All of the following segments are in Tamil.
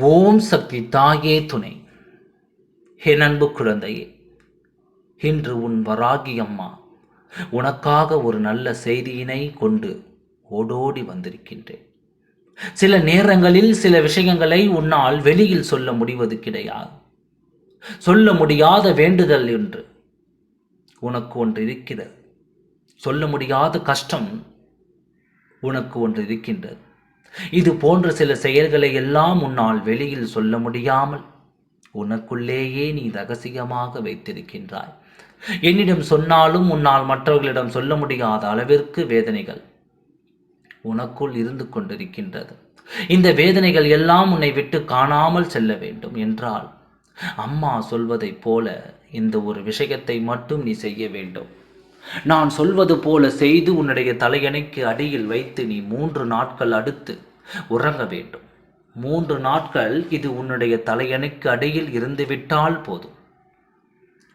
ஓம் சக்தி தாயே துணை. என் அன்பு குழந்தையே இன்று உன் வராகி அம்மா உனக்காக ஒரு நல்ல செய்தியினை கொண்டு ஓடோடி வந்திருக்கின்றேன். சில நேரங்களில் சில விஷயங்களை உன்னால் வெளியில் சொல்ல முடிவது கிடையாது. சொல்ல முடியாத வேண்டுதல் என்று உனக்கு ஒன்று இருக்கிறது. சொல்ல முடியாத கஷ்டம் உனக்கு ஒன்று இருக்கின்றது. இது போன்ற சில செயல்களை எல்லாம் உன்னால் வெளியில் சொல்ல முடியாமல் உனக்குள்ளேயே நீ ரகசியமாக வைத்திருக்கின்றாய். என்னிடம் சொன்னாலும் உன்னால் மற்றவர்களிடம் சொல்ல முடியாத அளவிற்கு வேதனைகள் உனக்குள் இருந்து கொண்டிருக்கின்றது. இந்த வேதனைகள் எல்லாம் உன்னை விட்டு காணாமல் செல்ல வேண்டும் என்றால் அம்மா சொல்வதைப் போல இந்த ஒரு விஷயத்தை மட்டும் நீ செய்ய வேண்டும். நான் சொல்வது போல செய்து உன்னுடைய தலையணைக்கு அடியில் வைத்து நீ மூன்று நாட்கள் அடுத்து உறங்க வேண்டும். மூன்று நாட்கள் இது உன்னுடைய தலையணைக்கு அடியில் இருந்துவிட்டால் போதும்.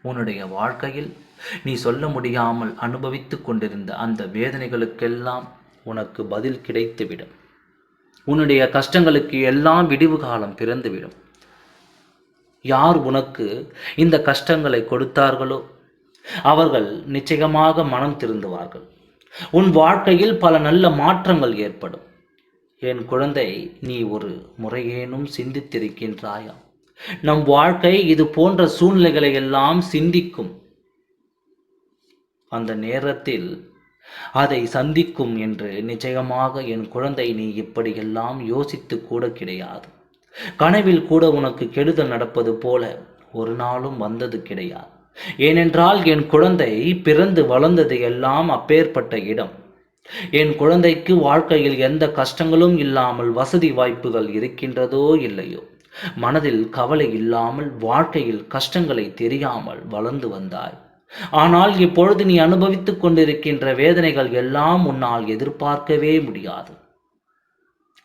உன்னுடைய வாழ்க்கையில் நீ சொல்ல முடியாமல் அனுபவித்துக் கொண்டிருந்த அந்த வேதனைகளுக்கெல்லாம் உனக்கு பதில் கிடைத்துவிடும். உன்னுடைய கஷ்டங்களுக்கு எல்லாம் விடிவு காலம் பிறந்துவிடும். யார் உனக்கு இந்த கஷ்டங்களை கொடுத்தார்களோ அவர்கள் நிச்சயமாக மனம் திருந்துவார்கள். உன் வாழ்க்கையில் பல நல்ல மாற்றங்கள் ஏற்படும். என் குழந்தை நீ ஒரு முறையேனும் சிந்தித்திருக்கின்றாயா? நம் வாழ்க்கை இது போன்ற சூழ்நிலைகளை எல்லாம் சிந்திக்கும். அந்த நேரத்தில் அதை சந்திக்கும் என்று நிச்சயமாக என் குழந்தை நீ இப்படியெல்லாம் யோசித்து கூட கிடையாது. கனவில் கூட உனக்கு கெடுதல் நடப்பது போல ஒரு நாளும் வந்தது கிடையாது. ஏனென்றால் என் குழந்தை பிறந்து வளர்ந்தது எல்லாம் அப்பேற்பட்ட இடம். என் குழந்தைக்கு வாழ்க்கையில் எந்த கஷ்டங்களும் இல்லாமல் வசதி வாய்ப்புகள் இருக்கின்றதோ இல்லையோ? மனதில் கவலை இல்லாமல் வாழ்க்கையில் கஷ்டங்களை தெரியாமல் வளர்ந்து வந்தாய். ஆனால் இப்பொழுது நீ அனுபவித்துக் கொண்டிருக்கின்ற வேதனைகள் எல்லாம் உன்னால் எதிர்பார்க்கவே முடியாது.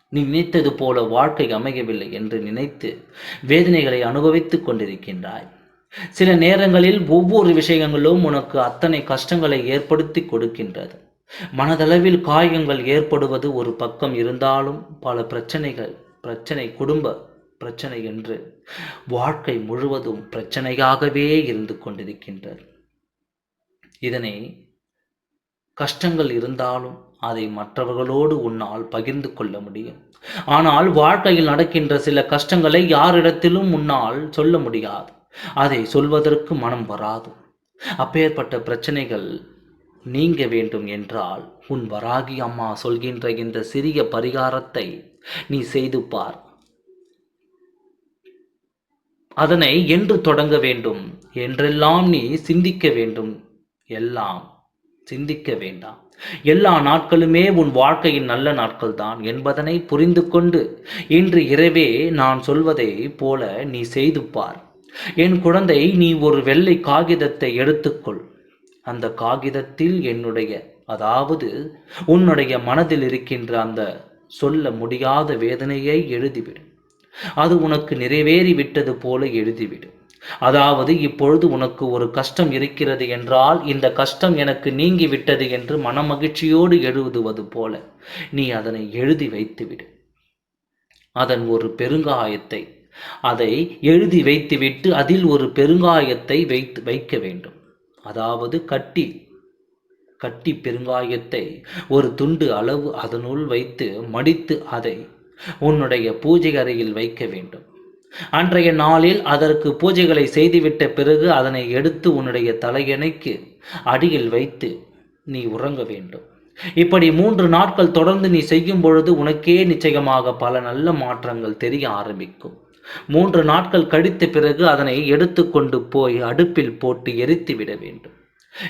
நீ நினைத்தது போல வாழ்க்கை அமையவில்லை என்று நினைத்து வேதனைகளை அனுபவித்துக் கொண்டிருக்கின்றாய். சில நேரங்களில் ஒவ்வொரு விஷயங்களும் உனக்கு அத்தனை கஷ்டங்களை ஏற்படுத்தி கொடுக்கின்றது. மனதளவில் காயங்கள் ஏற்படுவது ஒரு பக்கம் இருந்தாலும் பல பிரச்சனைகள் பிரச்சனை குடும்ப பிரச்சனை என்று வாழ்க்கை முழுவதும் பிரச்சனையாகவே இருந்து கொண்டிருக்கின்றது. இதனை கஷ்டங்கள் இருந்தாலும் அதை மற்றவர்களோடு உன்னால் பகிர்ந்து கொள்ள முடியும். ஆனால் வாழ்க்கையில் நடக்கின்ற சில கஷ்டங்களை யாரிடத்திலும் உன்னால் சொல்ல முடியாது. அதை சொல்வதற்கு மனம் வராது. அப்பேற்பட்ட பிரச்சனைகள் நீங்க வேண்டும் என்றால் உன் வராகி அம்மா சொல்கின்ற இந்த சிறிய பரிகாரத்தை நீ செய்து பார். அதனை என்று தொடங்க வேண்டும். என்றெல்லாம் நீ சிந்திக்க வேண்டும். எல்லாம் சிந்திக்க வேண்டாம். எல்லா நாட்களுமே உன் வாழ்க்கையின் நல்ல நாட்கள் தான் என்பதனை புரிந்து கொண்டு இன்று இரவே நான் சொல்வதை போல நீ செய்து பார். என் குழந்தை நீ ஒரு வெள்ளை காகிதத்தை எடுத்துக்கொள். அந்த காகிதத்தில் என்னுடைய அதாவது உன்னுடைய மனதில் இருக்கின்ற அந்த சொல்ல முடியாத வேதனையை எழுதிவிடு. அது உனக்கு நிறைவேறி விட்டது போல எழுதிவிடு. அதாவது இப்பொழுது உனக்கு ஒரு கஷ்டம் இருக்கிறது என்றால் இந்த கஷ்டம் எனக்கு நீங்கிவிட்டது என்று மனமகிழ்ச்சியோடு எழுதுவது போல நீ அதனை எழுதி வைத்துவிடு. அதன் ஒரு பெருங்காயத்தை அதை எழுதி வைத்துவிட்டு அதில் ஒரு பெருங்காயத்தை வைத்து வைக்க வேண்டும். அதாவது கட்டி கட்டி பெருங்காயத்தை ஒரு துண்டு அளவு அதனுள் வைத்து மடித்து அதை உன்னுடைய பூஜை அறையில் வைக்க வேண்டும். அன்றைய நாளில் அதற்கு பூஜைகளை செய்துவிட்ட பிறகு அதனை எடுத்து உன்னுடைய தலையணைக்கு அடியில் வைத்து நீ உறங்க வேண்டும். இப்படி மூன்று நாட்கள் தொடர்ந்து நீ செய்யும் பொழுது உனக்கே நிச்சயமாக பல நல்ல மாற்றங்கள் தெரிய ஆரம்பிக்கும். மூன்று நாட்கள் கழித்த பிறகு அதனை எடுத்துக்கொண்டு போய் அடுப்பில் போட்டு எரித்து விட வேண்டும்.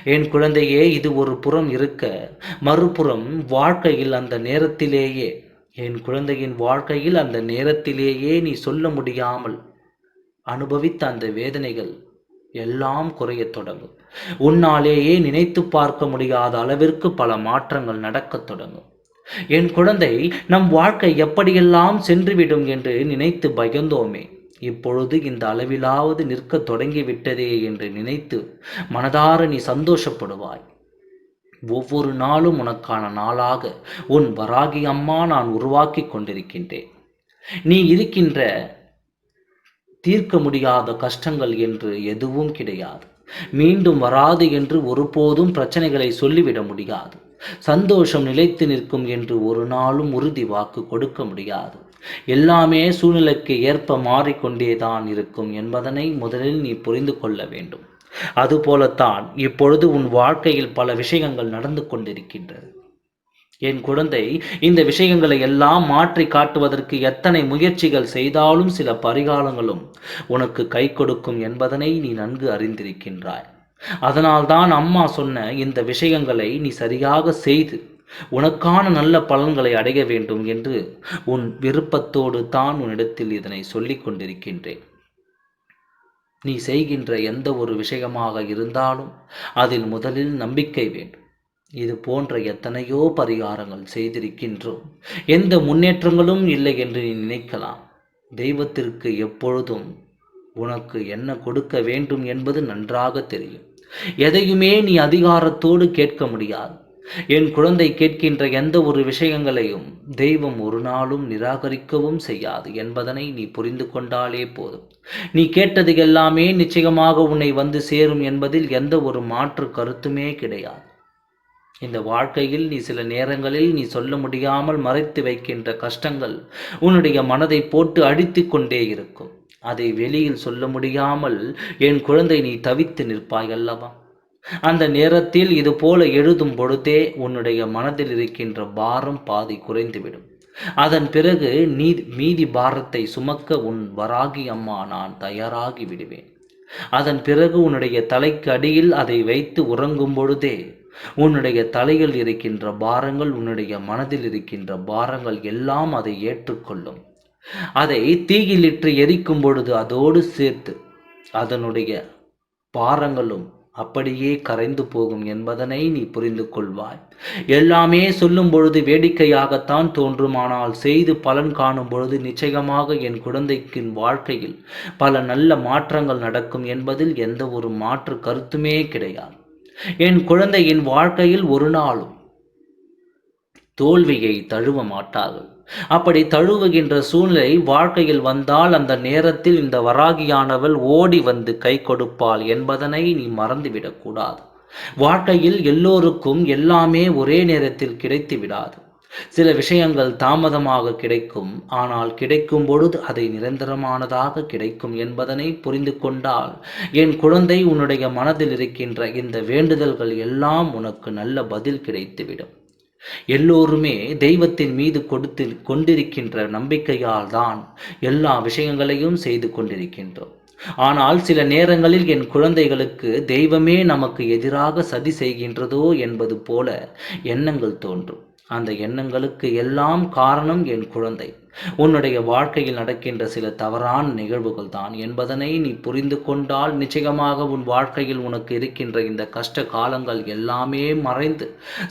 என் குழந்தையே இது ஒரு புறம் இருக்க மறுபுறம் வாழ்க்கையில் அந்த நேரத்திலேயே என் குழந்தையின் வாழ்க்கையில் அந்த நேரத்திலேயே நீ சொல்ல முடியாமல் அனுபவித்த அந்த வேதனைகள் எல்லாம் குறையத் தொடங்கும். உன்னாலேயே நினைத்து பார்க்க முடியாத அளவிற்கு பல மாற்றங்கள் நடக்கத் தொடங்கும். என் குழந்தை நம் வாழ்க்கை எப்படியெல்லாம் சென்றுவிடும் என்று நினைத்து பயந்தோமே. இப்பொழுது இந்த அளவிலாவது நிற்கத் தொடங்கிவிட்டதே என்று நினைத்து மனதார நீ சந்தோஷப்படுவாய். ஒவ்வொரு நாளும் உனக்கான நாளாக உன் வராகி அம்மா நான் உருவாக்கி கொண்டிருக்கின்றேன். நீ இருக்கின்ற தீர்க்க முடியாத கஷ்டங்கள் என்று எதுவும் கிடையாது. மீண்டும் வராது என்று ஒருபோதும் பிரச்சனைகளை சொல்லிவிட முடியாது. சந்தோஷம் நிலைத்து நிற்கும் என்று ஒரு நாளும் உறுதி வாக்கு கொடுக்க முடியாது. எல்லாமே சூழ்நிலைக்கு ஏற்ப மாறிக்கொண்டேதான் இருக்கும் என்பதனை முதலில் நீ புரிந்து கொள்ள வேண்டும். அதுபோலத்தான் இப்பொழுது உன் வாழ்க்கையில் பல விஷயங்கள் நடந்து கொண்டிருக்கின்றது. என் குழந்தை இந்த விஷயங்களை எல்லாம் மாற்றி காட்டுவதற்கு எத்தனை முயற்சிகள் செய்தாலும் சில பரிகாலங்களும் உனக்கு கை கொடுக்கும் என்பதனை நீ நன்கு அறிந்திருக்கின்றாய். அதனால்தான் அம்மா சொன்ன இந்த விஷயங்களை நீ சரியாக செய்து உனக்கான நல்ல பலன்களை அடைய வேண்டும் என்று உன் விருப்பத்தோடு தான் உன்னிடத்தில் இதனை சொல்லிக் கொண்டிருக்கின்றேன். நீ செய்கின்ற எந்த ஒரு விஷயமாக இருந்தாலும் அதில் முதலில் நம்பிக்கை வேண்டும். இது போன்ற எத்தனையோ பரிகாரங்கள் செய்திருக்கின்றோம். எந்த முன்னேற்றங்களும் இல்லை என்று நீ நினைக்கலாம். தெய்வத்திற்கு எப்பொழுதும் உனக்கு என்ன கொடுக்க வேண்டும் என்பது நன்றாக தெரியும். எதையுமே நீ அதிகாரத்தோடு கேட்க முடியாது. என் குழந்தை கேட்கின்ற எந்த ஒரு விஷயங்களையும் தெய்வம் ஒரு நாளும் நிராகரிக்கவும் செய்யாது என்பதனை நீ புரிந்து கொண்டாலே போதும். நீ கேட்டது எல்லாமே நிச்சயமாக உன்னை வந்து சேரும் என்பதில் எந்த ஒரு மாற்று கருத்துமே கிடையாது. இந்த வாழ்க்கையில் நீ சில நேரங்களில் நீ சொல்ல முடியாமல் மறைத்து வைக்கின்ற கஷ்டங்கள் உன்னுடைய மனதை போட்டு அடித்து கொண்டே இருக்கும். அதை வெளியில் சொல்ல முடியாமல் என் குழந்தை நீ தவித்து நிற்பாய் அல்லவா? அந்த நேரத்தில் இது போல எழுதும் பொழுதே உன்னுடைய மனதில் இருக்கின்ற பாரம் பாதி குறைந்துவிடும். அதன் பிறகு நீ மீதி பாரத்தை சுமக்க உன் வராகி அம்மா நான் தயாராகி விடுவேன். அதன் பிறகு உன்னுடைய தலைக்கு அடியில் அதை வைத்து உறங்கும் பொழுதே உன்னுடைய தலையில் இருக்கின்ற பாரங்கள் உன்னுடைய மனதில் இருக்கின்ற பாரங்கள் எல்லாம் அதை ஏற்றுக்கொள்ளும். அதை தீயிலிட்டு எரிக்கும் பொழுது அதோடு சேர்த்து அதனுடைய பாரங்களும் அப்படியே கரைந்து போகும் என்பதனை நீ புரிந்து கொள்வாய். எல்லாமே சொல்லும் பொழுது வேடிக்கையாகத்தான் தோன்றுமானால் செய்து பலன் காணும் பொழுது நிச்சயமாக என் குழந்தைக்கு வாழ்க்கையில் பல நல்ல மாற்றங்கள் நடக்கும் என்பதில் எந்த ஒரு மாற்று கருத்துமே கிடையாது. என் குழந்தையின் வாழ்க்கையில் ஒரு நாளும் தோல்வியை தழுவ மாட்டார்கள். அப்படி தழுவுகின்ற சூழ்நிலை வாழ்க்கையில் வந்தால் அந்த நேரத்தில் இந்த வராகியானவள் ஓடி வந்து கை கொடுப்பாள் என்பதனை நீ மறந்துவிடக்கூடாது. வாழ்க்கையில் எல்லோருக்கும் எல்லாமே ஒரே நேரத்தில் கிடைத்து விடாது. சில விஷயங்கள் தாமதமாக கிடைக்கும் ஆனால் கிடைக்கும் பொழுது அதை நிரந்தரமானதாக கிடைக்கும் என்பதனை புரிந்து கொண்டால் என் குழந்தை உன்னுடைய மனதில் இருக்கின்ற இந்த வேண்டுதல்கள் எல்லாம் உனக்கு நல்ல பதில் கிடைத்துவிடும். எல்லோருமே தெய்வத்தின் மீது கொடுத்து கொண்டிருக்கின்ற நம்பிக்கையால் தான் எல்லா விஷயங்களையும் செய்து கொண்டிருக்கின்றோம். ஆனால் சில நேரங்களில் என் குழந்தைகளுக்கு தெய்வமே நமக்கு எதிராக சதி செய்கின்றதோ என்பது போல எண்ணங்கள் தோன்றும். அந்த எண்ணங்களுக்கு எல்லாம் காரணம் என் குழந்தை. உன்னுடைய வாழ்க்கையில் நடக்கின்ற சில தவறான நிகழ்வுகள் தான் என்பதனை நீ புரிந்து கொண்டால் நிச்சயமாக உன் வாழ்க்கையில் உனக்கு இருக்கின்ற இந்த கஷ்ட காலங்கள் எல்லாமே மறைந்து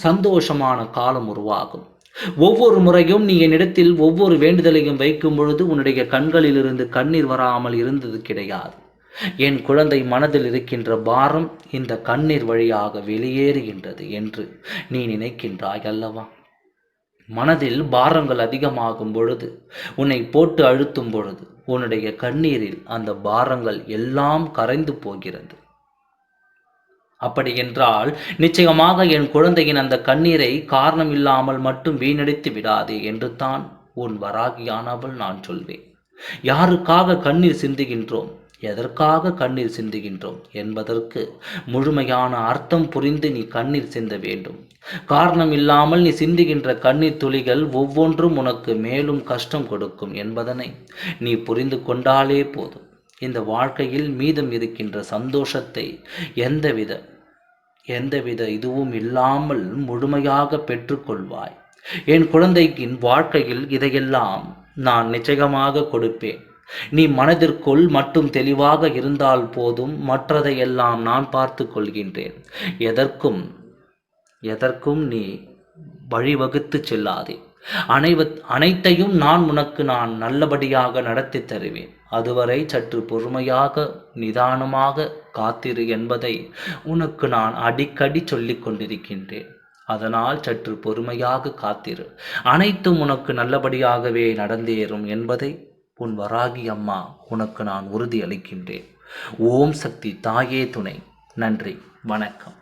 சந்தோஷமான காலம் உருவாகும். ஒவ்வொரு முறையும் நீ என்னிடத்தில் ஒவ்வொரு வேண்டுதலையும் வைக்கும் பொழுது உன்னுடைய கண்களிலிருந்து கண்ணீர் வராமல் இருந்தது கிடையாது. என் குழந்தை மனதில் இருக்கின்ற பாரம் இந்த கண்ணீர் வழியாக வெளியேறுகின்றது என்று நீ நினைக்கின்றாய் அல்லவா? மனதில் பாரங்கள் அதிகமாகும் பொழுது உன்னை போட்டு அழுத்தும் பொழுது உன்னுடைய கண்ணீரில் அந்த பாரங்கள் எல்லாம் கரைந்து போகிறது. அப்படி என்றால் நிச்சயமாக என் குழந்தையின் அந்த கண்ணீரை காரணம் இல்லாமல் மட்டும் வீணடித்து விடாதே என்று தான் உன் வராகியானவள் நான் சொல்வேன். யாருக்காக கண்ணீர் சிந்துகின்றோம்? எதற்காக கண்ணீர் சிந்துகின்றோம் என்பதற்கு முழுமையான அர்த்தம் புரிந்து நீ கண்ணீர் சிந்த வேண்டும். காரணம் இல்லாமல் நீ சிந்துகின்ற கண்ணீர் துளிகள் ஒவ்வொன்றும் உனக்கு மேலும் கஷ்டம் கொடுக்கும் என்பதனை நீ புரிந்து கொண்டாலே போதும். இந்த வாழ்க்கையில் மீதம் இருக்கின்ற சந்தோஷத்தை எந்தவித எந்தவித இதுவும் இல்லாமல் முழுமையாக பெற்றுக்கொள்வாய். என் குழந்தைக்கின் வாழ்க்கையில் இதையெல்லாம் நான் நிச்சயமாக கொடுப்பேன். நீ மனதிற்குள் மட்டும் தெளிவாக இருந்தால் போதும் மற்றதையெல்லாம் நான் பார்த்து கொள்கின்றேன். எதற்கும் எதற்கும் நீ வழிவகுத்து செல்லாதே. அனைவ அனைத்தையும் நான் உனக்கு நான் நல்லபடியாக நடத்தி தருவேன். அதுவரை சற்று பொறுமையாக நிதானமாக காத்திரு என்பதை உனக்கு நான் அடிக்கடி சொல்லிக் கொண்டிருக்கின்றேன். அதனால் சற்று பொறுமையாக காத்திரு. அனைத்தும் உனக்கு நல்லபடியாகவே நடந்தேறும் என்பதை உன் வராகி அம்மா உனக்கு நான் உறுதி அளிக்கின்றேன் ஓம் சக்தி தாயே துணை. நன்றி வணக்கம்.